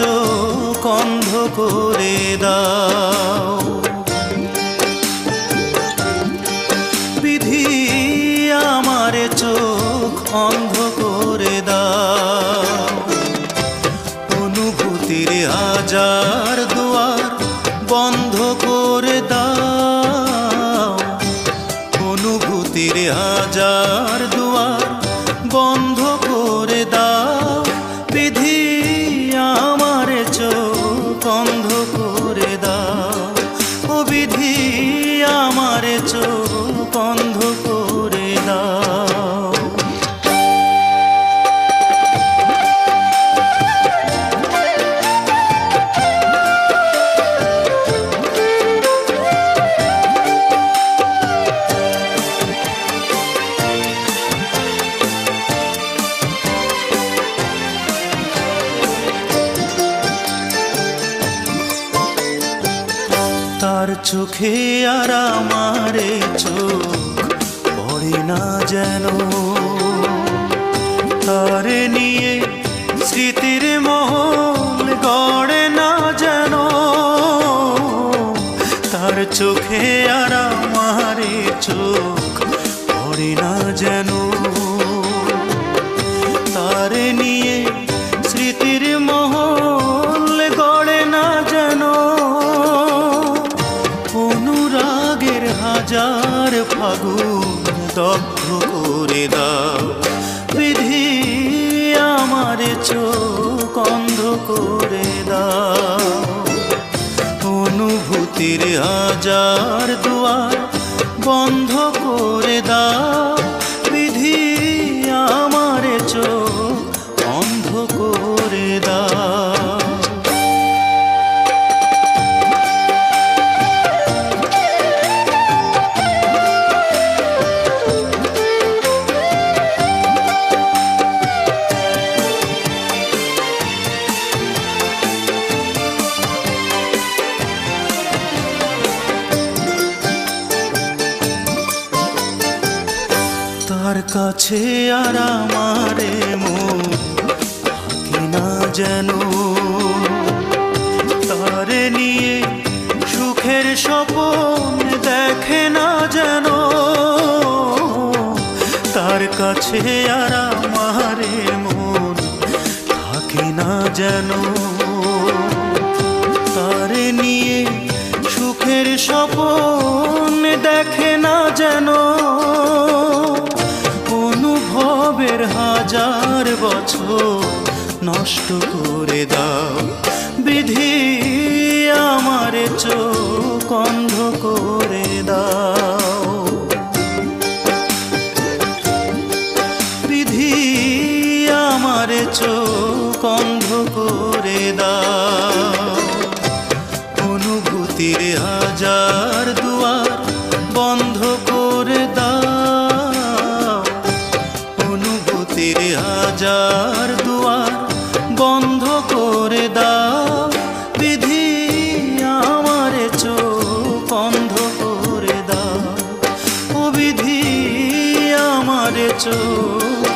চোখ অন্ধ করে দাও। বিধি আমার চোখ অন্ধ করে দাও। অনুভূতির হাজার দুয়ার বন্ধ করে দাও। অনুভূতির হাজার দুয়ার বন্ধ তার চোখে আর আমারে চোখ পড়ে না যেন। তারে নিয়ে স্মৃতির মহল গড়ে না যেন। তার চোখে আর আমারে চোখ পড়ে না যেন। হাজার ফাগুন দগ্ধ করে দাও। বিধি আমার চোখ অন্ধ করে দাও। অনুভূতির হাজার দুয়ার বন্ধ করে দাও। তার কাছে আর আমারে মন না যেন। তারে নিয়ে সুখের স্বপন দেখে না যেন। তার কাছে আর আমারে মন থাকে না যেন। তারে নিয়ে সুখের স্বপন দেখে না যেন। বছর নষ্ট করে দাও। বিধি আমার চোখ অন্ধ করে দাও। বিধি আমার চোখ অন্ধ করে দাও। হাজার দুয়ার বন্ধ করে দাও। বিধি আমার চোখ বন্ধ করে দাও। ও বিধি আমার চোখ